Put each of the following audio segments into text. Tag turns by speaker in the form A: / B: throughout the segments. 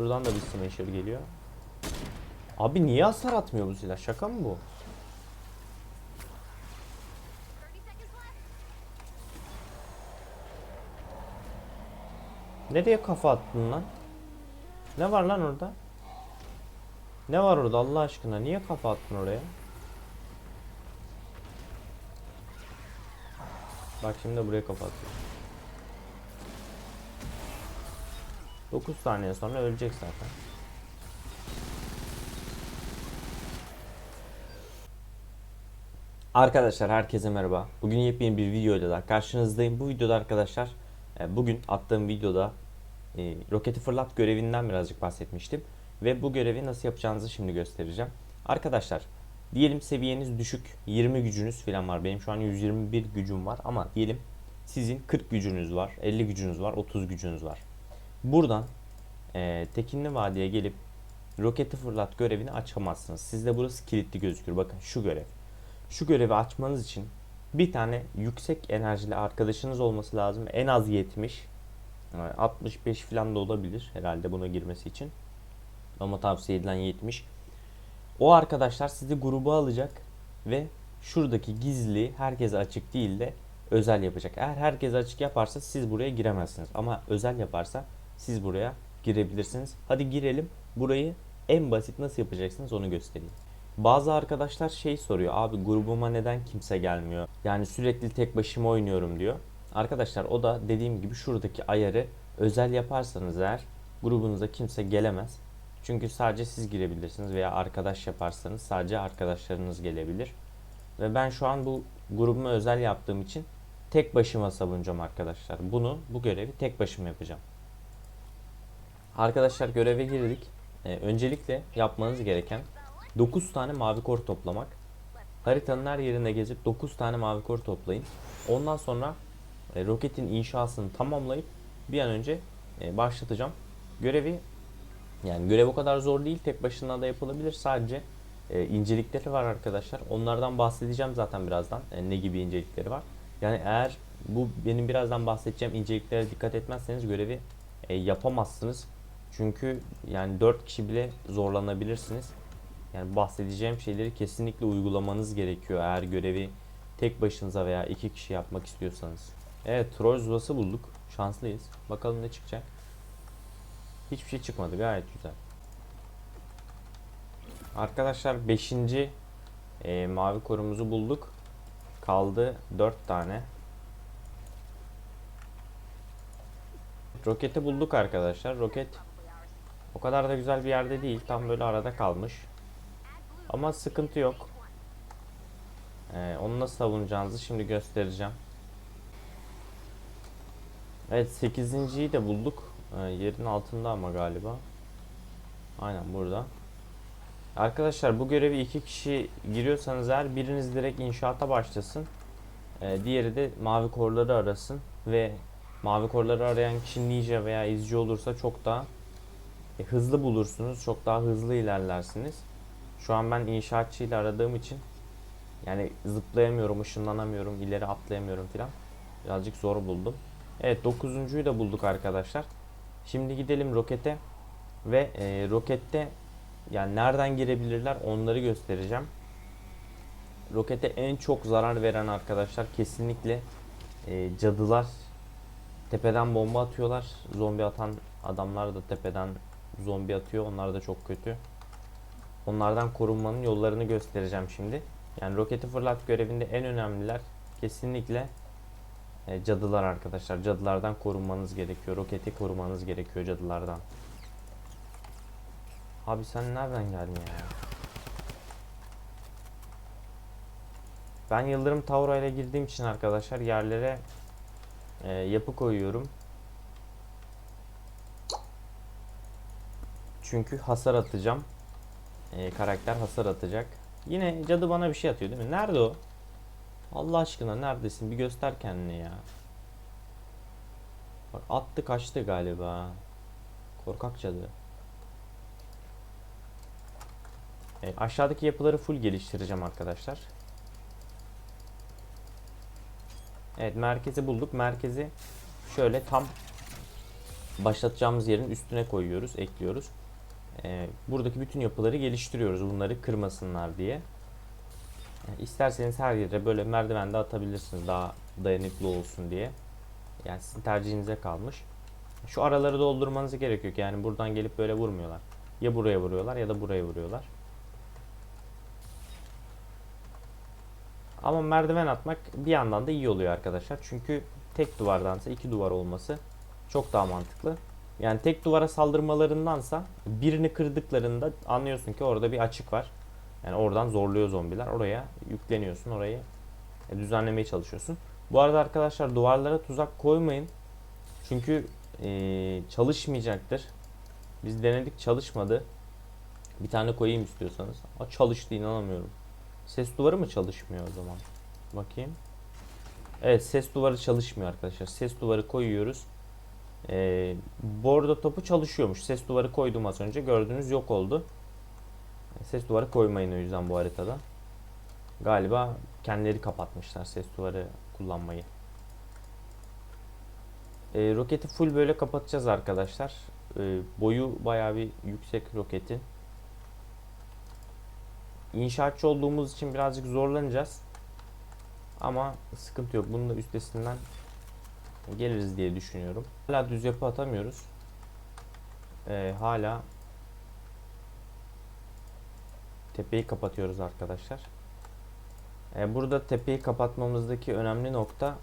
A: Şuradan da bir smasher geliyor. Abi niye hasar atmıyor bu silah? Şaka mı bu? Nereye kafa attın lan? Ne var lan orada? Ne var orada Allah aşkına? Niye kafa attın oraya? Bak şimdi buraya kafa atıyor. 9 saniye sonra ölecek zaten. Arkadaşlar herkese merhaba. Bugün yepyeni bir videoyla da karşınızdayım. Bu videoda arkadaşlar e, bugün attığım videoda e, roketi fırlat görevinden birazcık bahsetmiştim. Ve bu görevi nasıl yapacağınızı şimdi göstereceğim. Arkadaşlar diyelim seviyeniz düşük 20 gücünüz falan var. Benim şu an 121 gücüm var ama diyelim sizin 40 gücünüz var, 50 gücünüz var, 30 gücünüz var. Buradan e, Tekinli Vadi'ye gelip roketi fırlat görevini açamazsınız. Sizde burası kilitli gözükür. Bakın şu görev. Şu görevi açmanız için bir tane yüksek enerjili arkadaşınız olması lazım. En az 70. yani 65 falan da olabilir herhalde buna girmesi için. Ama tavsiye edilen 70. O arkadaşlar sizi gruba alacak ve şuradaki gizli herkese açık değil de özel yapacak. Eğer herkese açık yaparsa siz buraya giremezsiniz. Ama özel yaparsa siz buraya girebilirsiniz. Hadi girelim. Burayı en basit nasıl yapacaksınız onu göstereyim. Bazı arkadaşlar şey soruyor. Abi grubuma neden kimse gelmiyor? Yani sürekli tek başıma oynuyorum diyor. Arkadaşlar o da dediğim gibi şuradaki ayarı özel yaparsanız eğer grubunuza kimse gelemez. Çünkü sadece siz girebilirsiniz veya arkadaş yaparsanız sadece arkadaşlarınız gelebilir. Ve ben şu an bu grubuma özel yaptığım için tek başıma savunacağım arkadaşlar. Bunu bu görevi tek başıma yapacağım. Arkadaşlar göreve girdik. Ee, öncelikle yapmanız gereken 9 tane mavi kor toplamak. Haritanın her yerinde gezip 9 tane mavi kor toplayın. Ondan sonra e, roketin inşasını tamamlayıp bir an önce e, başlatacağım. Görevi yani görev o kadar zor değil. Tek başına da yapılabilir. Sadece e, incelikleri var arkadaşlar. Onlardan bahsedeceğim zaten birazdan. E, ne gibi incelikleri var. Yani eğer bu benim birazdan bahsedeceğim inceliklere dikkat etmezseniz görevi e, yapamazsınız. Çünkü yani 4 kişi bile zorlanabilirsiniz. Yani bahsedeceğim şeyleri kesinlikle uygulamanız gerekiyor eğer görevi tek başınıza veya iki kişi yapmak istiyorsanız. Evet troll zuvası bulduk. Şanslıyız. Bakalım ne çıkacak. Hiçbir şey çıkmadı gayet güzel. Arkadaşlar 5. E, mavi korumuzu bulduk. Kaldı 4 tane. Roketi bulduk arkadaşlar. Roket o kadar da güzel bir yerde değil. Tam böyle arada kalmış. Ama sıkıntı yok. Ee, onu nasıl savunacağınızı şimdi göstereceğim. Evet 8.yi de bulduk. Ee, yerin altında ama galiba. Aynen burada. Arkadaşlar bu görevi iki kişi giriyorsanız eğer biriniz direkt inşaata başlasın. Ee, diğeri de mavi korları arasın ve mavi korları arayan kişi ninja veya izci olursa çok daha e, hızlı bulursunuz. Çok daha hızlı ilerlersiniz. Şu an ben inşaatçıyla aradığım için yani zıplayamıyorum, ışınlanamıyorum, ileri atlayamıyorum filan. Birazcık zor buldum. Evet dokuzuncuyu da bulduk arkadaşlar. Şimdi gidelim rokete ve e, rokette yani nereden girebilirler onları göstereceğim. Rokete en çok zarar veren arkadaşlar kesinlikle e, cadılar. Tepeden bomba atıyorlar. Zombi atan adamlar da tepeden zombi atıyor. Onlar da çok kötü. Onlardan korunmanın yollarını göstereceğim şimdi. Yani roketi fırlat görevinde en önemliler kesinlikle e, cadılar arkadaşlar. Cadılardan korunmanız gerekiyor. Roketi korumanız gerekiyor cadılardan. Abi sen nereden geldin ya? Ben Yıldırım Tauro ile girdiğim için arkadaşlar yerlere e, yapı koyuyorum. Çünkü hasar atacağım. E, karakter hasar atacak. Yine cadı bana bir şey atıyor değil mi? Nerede o? Allah aşkına neredesin? Bir göster kendini ya. Bak attı kaçtı galiba. Korkak cadı. E, aşağıdaki yapıları full geliştireceğim arkadaşlar. Evet merkezi bulduk. Merkezi şöyle tam başlatacağımız yerin üstüne koyuyoruz, ekliyoruz. Ee, buradaki bütün yapıları geliştiriyoruz bunları kırmasınlar diye. Yani isterseniz her yere böyle merdiven de atabilirsiniz daha dayanıklı olsun diye. Yani sizin tercihinize kalmış. Şu araları doldurmanız gerekiyor ki yani buradan gelip böyle vurmuyorlar. Ya buraya vuruyorlar ya da buraya vuruyorlar. Ama merdiven atmak bir yandan da iyi oluyor arkadaşlar. Çünkü tek duvardansa iki duvar olması çok daha mantıklı. Yani tek duvara saldırmalarındansa birini kırdıklarında anlıyorsun ki orada bir açık var. Yani oradan zorluyor zombiler. Oraya yükleniyorsun. Orayı e, düzenlemeye çalışıyorsun. Bu arada arkadaşlar duvarlara tuzak koymayın. Çünkü e, çalışmayacaktır. Biz denedik çalışmadı. Bir tane koyayım istiyorsanız. Aa, çalıştı inanamıyorum. Ses duvarı mı çalışmıyor o zaman? Bakayım. Evet ses duvarı çalışmıyor arkadaşlar. Ses duvarı koyuyoruz. Ee, bordo topu çalışıyormuş. Ses duvarı koydum az önce. Gördüğünüz yok oldu. Ses duvarı koymayın o yüzden bu haritada. Galiba kendileri kapatmışlar ses duvarı kullanmayı. Ee, roketi full böyle kapatacağız arkadaşlar. Ee, boyu bayağı bir yüksek roketin. İnşaatçı olduğumuz için birazcık zorlanacağız. Ama sıkıntı yok. Bunun da üstesinden geliriz diye düşünüyorum. Hala düz yapı atamıyoruz. Ee, hala tepeyi kapatıyoruz arkadaşlar. Ee, burada tepeyi kapatmamızdaki önemli nokta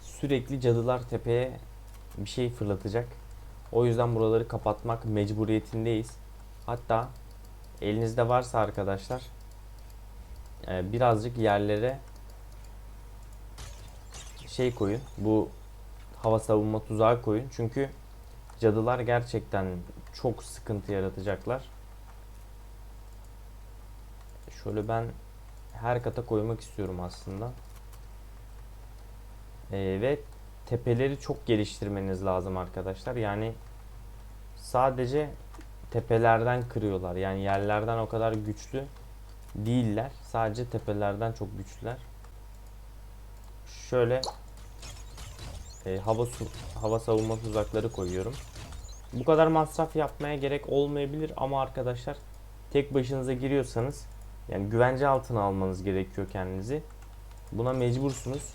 A: sürekli cadılar tepeye bir şey fırlatacak. O yüzden buraları kapatmak mecburiyetindeyiz. Hatta elinizde varsa arkadaşlar e, birazcık yerlere şey koyun. Bu hava savunma tuzağı koyun. Çünkü cadılar gerçekten çok sıkıntı yaratacaklar. Şöyle ben her kata koymak istiyorum aslında. Ee, ve tepeleri çok geliştirmeniz lazım arkadaşlar. Yani sadece tepelerden kırıyorlar. Yani yerlerden o kadar güçlü değiller. Sadece tepelerden çok güçlüler. Şöyle e, hava su, hava savunma tuzakları koyuyorum. Bu kadar masraf yapmaya gerek olmayabilir ama arkadaşlar tek başınıza giriyorsanız yani güvence altına almanız gerekiyor kendinizi. Buna mecbursunuz.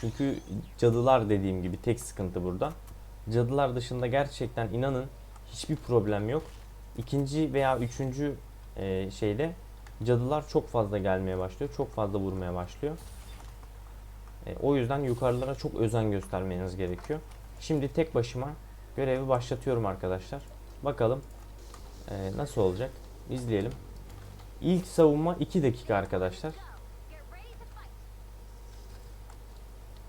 A: Çünkü cadılar dediğim gibi tek sıkıntı burada. Cadılar dışında gerçekten inanın hiçbir problem yok. İkinci veya üçüncü e, şeyde cadılar çok fazla gelmeye başlıyor. Çok fazla vurmaya başlıyor. E, o yüzden yukarılara çok özen göstermeniz gerekiyor. Şimdi tek başıma görevi başlatıyorum arkadaşlar. Bakalım e, nasıl olacak. İzleyelim. İlk savunma 2 dakika arkadaşlar.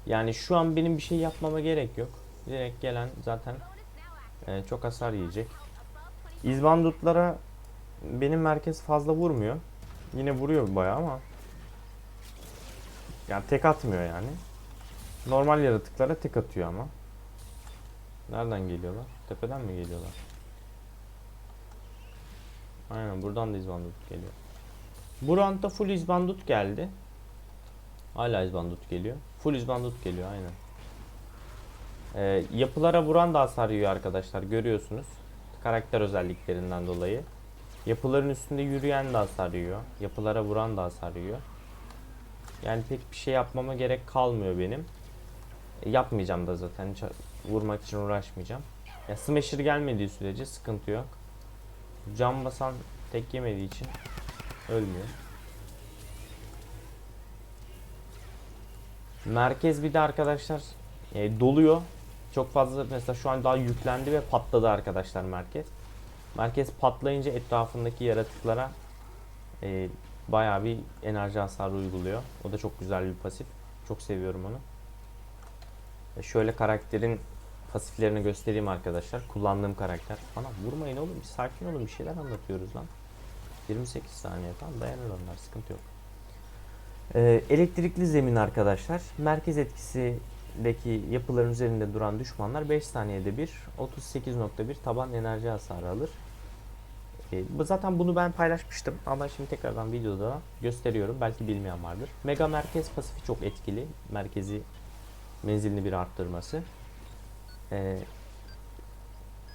A: Yani şu an benim bir şey yapmama gerek yok. Direkt gelen zaten e, çok hasar yiyecek. İzbandutlara benim merkez fazla vurmuyor. Yine vuruyor bayağı ama yani tek atmıyor yani. Normal yaratıklara tek atıyor ama. Nereden geliyorlar? Tepeden mi geliyorlar? Aynen buradan da izbandut geliyor. Bu roundda full izbandut geldi. Hala izbandut geliyor. Full izbandut geliyor aynen. Ee, yapılara vuran da hasar yiyor arkadaşlar görüyorsunuz. Karakter özelliklerinden dolayı. Yapıların üstünde yürüyen de hasar yiyor. Yapılara vuran da hasar yiyor. Yani pek bir şey yapmama gerek kalmıyor benim. E, yapmayacağım da zaten. Hiç vurmak için uğraşmayacağım. Ya Smasher gelmediği sürece sıkıntı yok. Cam basan tek yemediği için ölmüyor. Merkez bir de arkadaşlar e, doluyor. Çok fazla mesela şu an daha yüklendi ve patladı arkadaşlar merkez. Merkez patlayınca etrafındaki yaratıklara e, bayağı bir enerji hasarı uyguluyor. O da çok güzel bir pasif. Çok seviyorum onu. E şöyle karakterin pasiflerini göstereyim arkadaşlar. Kullandığım karakter. Ana vurmayın oğlum. Bir sakin olun. Bir şeyler anlatıyoruz lan. 28 saniye tamam dayanır onlar. Sıkıntı yok. Ee, elektrikli zemin arkadaşlar. Merkez etkisindeki yapıların üzerinde duran düşmanlar 5 saniyede bir 38.1 taban enerji hasarı alır. Bu- zaten bunu ben paylaşmıştım ama şimdi tekrardan videoda gösteriyorum. Belki bilmeyen vardır. Mega merkez pasifi çok etkili. Merkezi menzilini bir arttırması. Ee,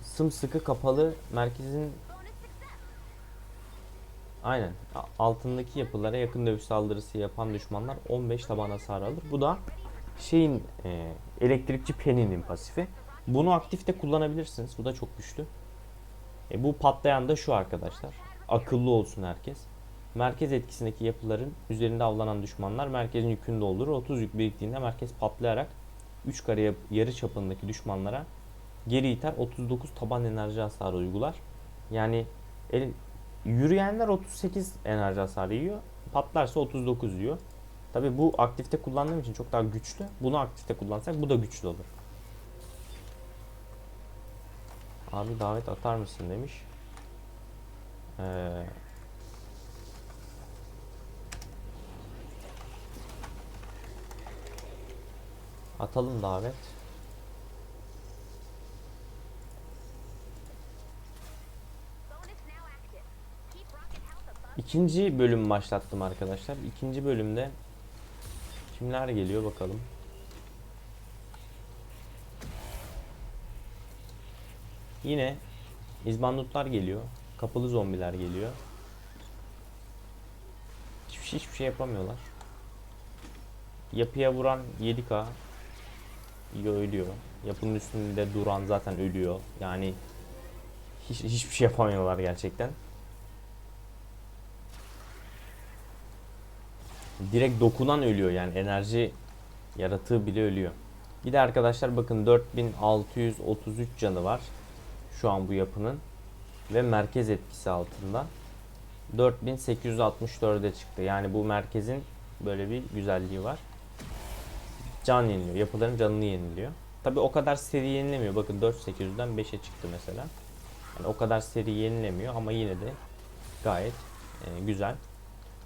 A: sımsıkı kapalı merkezin Aynen. Altındaki yapılara yakın dövüş saldırısı yapan düşmanlar 15 taban hasar alır. Bu da şeyin e, elektrikçi Penny'nin pasifi. Bunu aktifte kullanabilirsiniz. Bu da çok güçlü. E, bu patlayan da şu arkadaşlar. Akıllı olsun herkes. Merkez etkisindeki yapıların üzerinde avlanan düşmanlar merkezin yükünü doldurur. 30 yük biriktiğinde merkez patlayarak 3 kare yarı çapındaki düşmanlara geri iter. 39 taban enerji hasarı uygular. Yani el, yürüyenler 38 enerji hasarı yiyor. Patlarsa 39 yiyor. Tabi bu aktifte kullandığım için çok daha güçlü. Bunu aktifte kullansak bu da güçlü olur. Abi davet atar mısın demiş. Ee, atalım davet. İkinci bölüm başlattım arkadaşlar. İkinci bölümde kimler geliyor bakalım. Yine izbandutlar geliyor. Kapalı zombiler geliyor. Hiçbir şey, hiçbir şey yapamıyorlar. Yapıya vuran 7k yiyor ölüyor. Yapının üstünde duran zaten ölüyor. Yani hiç, hiçbir şey yapamıyorlar gerçekten. direkt dokunan ölüyor yani enerji yaratığı bile ölüyor. Bir de arkadaşlar bakın 4633 canı var şu an bu yapının ve merkez etkisi altında 4864'e çıktı. Yani bu merkezin böyle bir güzelliği var. Can yeniliyor. Yapıların canını yeniliyor. Tabi o kadar seri yenilemiyor. Bakın 4800'den 5'e çıktı mesela. Yani o kadar seri yenilemiyor ama yine de gayet e, güzel.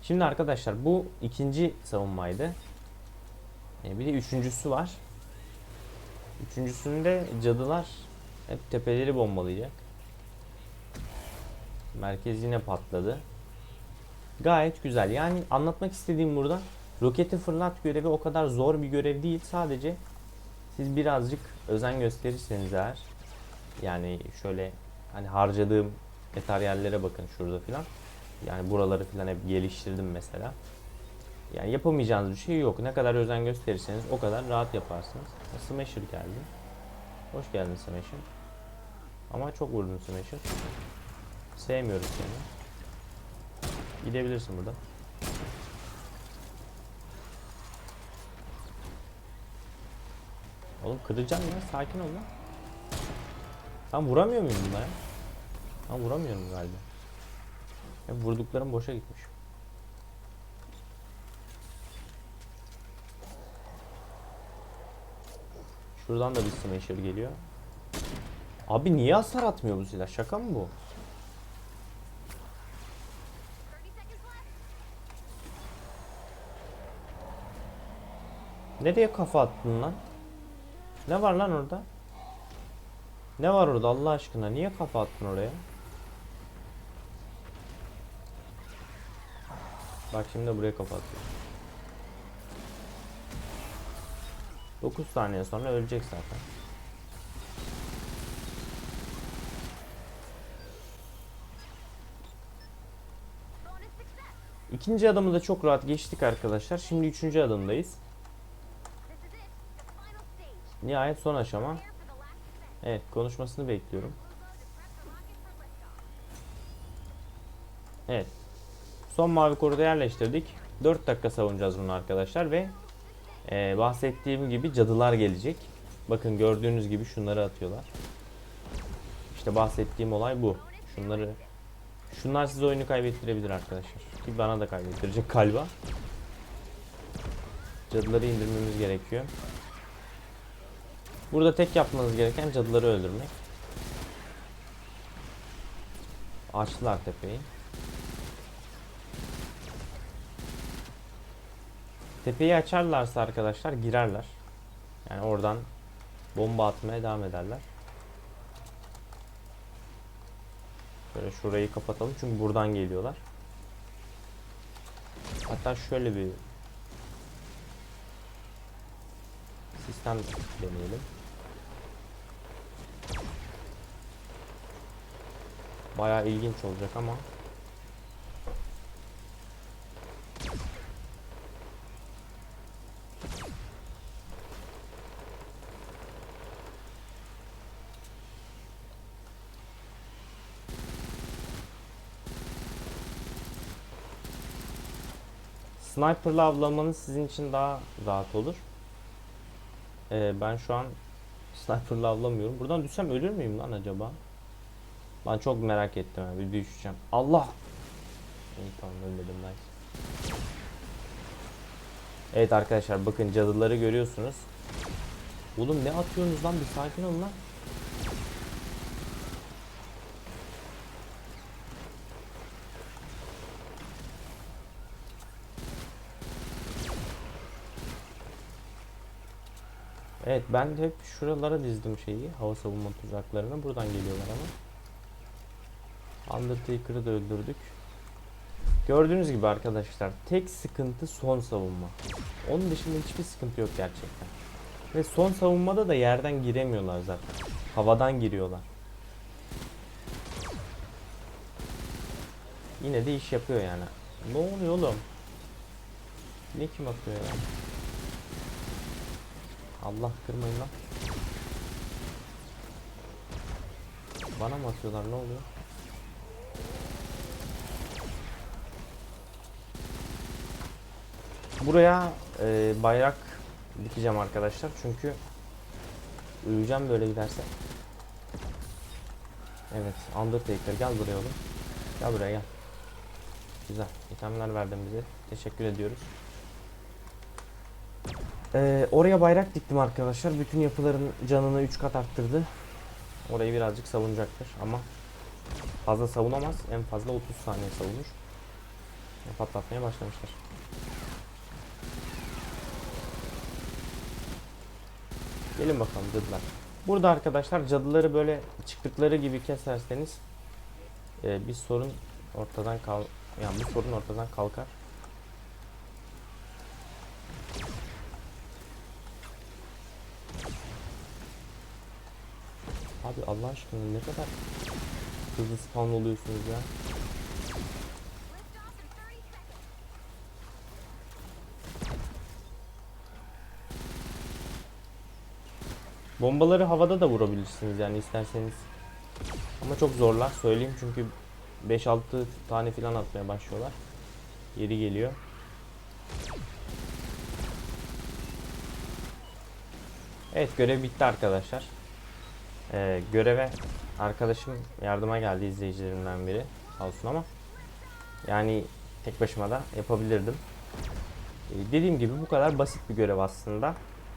A: Şimdi arkadaşlar bu ikinci savunmaydı. E, bir de üçüncüsü var. Üçüncüsünde cadılar hep tepeleri bombalayacak. Merkez yine patladı. Gayet güzel. Yani anlatmak istediğim burada roketi fırlat görevi o kadar zor bir görev değil. Sadece siz birazcık özen gösterirseniz eğer yani şöyle hani harcadığım materyallere bakın şurada filan. Yani buraları falan hep geliştirdim mesela. Yani yapamayacağınız bir şey yok. Ne kadar özen gösterirseniz o kadar rahat yaparsınız. Smasher geldi. Hoş geldin Smasher. Ama çok vurdun Smasher. Sevmiyorum seni. Gidebilirsin burada. Oğlum kıracağım ya. Sakin ol lan. Ben vuramıyor muyum bunlara? Ben vuramıyorum galiba. Hep vurduklarım boşa gitmiş. Şuradan da bir smasher geliyor. Abi niye hasar atmıyor bu silah? Şaka mı bu? Nereye kafa attın lan? Ne var lan orada? Ne var orada Allah aşkına? Niye kafa attın oraya? Bak şimdi buraya kapatıyor. 9 saniye sonra ölecek zaten. İkinci adımı da çok rahat geçtik arkadaşlar. Şimdi üçüncü adımdayız. Nihayet son aşama. Evet konuşmasını bekliyorum. Evet. Son mavi koruda yerleştirdik. 4 dakika savunacağız bunu arkadaşlar ve e, bahsettiğim gibi cadılar gelecek. Bakın gördüğünüz gibi şunları atıyorlar. İşte bahsettiğim olay bu. Şunları Şunlar size oyunu kaybettirebilir arkadaşlar. Ki bana da kaybettirecek galiba. Cadıları indirmemiz gerekiyor. Burada tek yapmanız gereken cadıları öldürmek. Açtılar tepeyi. Tepeyi açarlarsa arkadaşlar girerler. Yani oradan bomba atmaya devam ederler. Şöyle şurayı kapatalım çünkü buradan geliyorlar. Hatta şöyle bir sistem deneyelim. Bayağı ilginç olacak ama. Sniper'la avlamanız sizin için daha rahat olur. Ee, ben şu an sniper'la avlamıyorum. Buradan düşsem ölür müyüm lan acaba? Ben çok merak ettim abi. Bir düşeceğim. Allah! İyi tamam ölmedim nice. Evet arkadaşlar bakın cadıları görüyorsunuz. Oğlum ne atıyorsunuz lan bir sakin olun lan. Evet ben hep şuralara dizdim şeyi hava savunma tuzaklarını buradan geliyorlar ama. Undertaker'ı da öldürdük. Gördüğünüz gibi arkadaşlar tek sıkıntı son savunma. Onun dışında hiçbir sıkıntı yok gerçekten. Ve son savunmada da yerden giremiyorlar zaten. Havadan giriyorlar. Yine de iş yapıyor yani. Ne oluyor oğlum? Ne kim atıyor ya Allah kırmayın lan. Bana mı atıyorlar ne oluyor? Buraya e, bayrak dikeceğim arkadaşlar çünkü uyuyacağım böyle giderse. Evet Undertaker gel buraya oğlum. Gel buraya gel. Güzel. İtemler verdin bize. Teşekkür ediyoruz. Ee, oraya bayrak diktim arkadaşlar. Bütün yapıların canını 3 kat arttırdı. Orayı birazcık savunacaktır ama fazla savunamaz. En fazla 30 saniye savunur. Patlatmaya başlamışlar. Gelin bakalım cadılar. Burada arkadaşlar cadıları böyle çıktıkları gibi keserseniz e, bir sorun ortadan kal yani bu sorun ortadan kalkar. Abi Allah aşkına ne kadar hızlı spawn oluyorsunuz ya. Bombaları havada da vurabilirsiniz yani isterseniz. Ama çok zorlar söyleyeyim çünkü 5-6 tane filan atmaya başlıyorlar. Yeri geliyor. Evet görev bitti arkadaşlar. Ee, göreve arkadaşım yardıma geldi izleyicilerimden biri sağ olsun ama yani tek başıma da yapabilirdim. Ee, dediğim gibi bu kadar basit bir görev aslında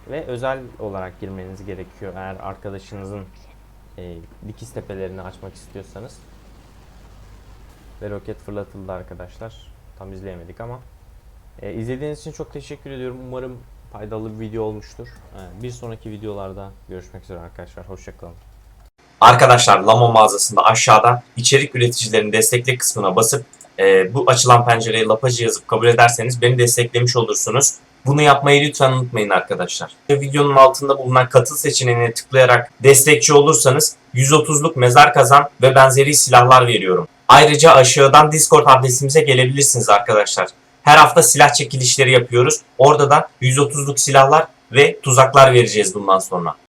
A: ve özel olarak girmeniz gerekiyor eğer arkadaşınızın e, dikiz tepelerini açmak istiyorsanız. Ve roket fırlatıldı arkadaşlar. Tam izleyemedik ama. E, izlediğiniz için çok teşekkür ediyorum. Umarım faydalı bir video olmuştur. E, bir sonraki videolarda görüşmek üzere arkadaşlar. Hoşçakalın.
B: Arkadaşlar Lama mağazasında aşağıda içerik üreticilerini destekle kısmına basıp e, bu açılan pencereye lapacı yazıp kabul ederseniz beni desteklemiş olursunuz. Bunu yapmayı lütfen unutmayın arkadaşlar. Videonun altında bulunan katıl seçeneğine tıklayarak destekçi olursanız 130'luk mezar kazan ve benzeri silahlar veriyorum. Ayrıca aşağıdan Discord adresimize gelebilirsiniz arkadaşlar. Her hafta silah çekilişleri yapıyoruz. Orada da 130'luk silahlar ve tuzaklar vereceğiz bundan sonra.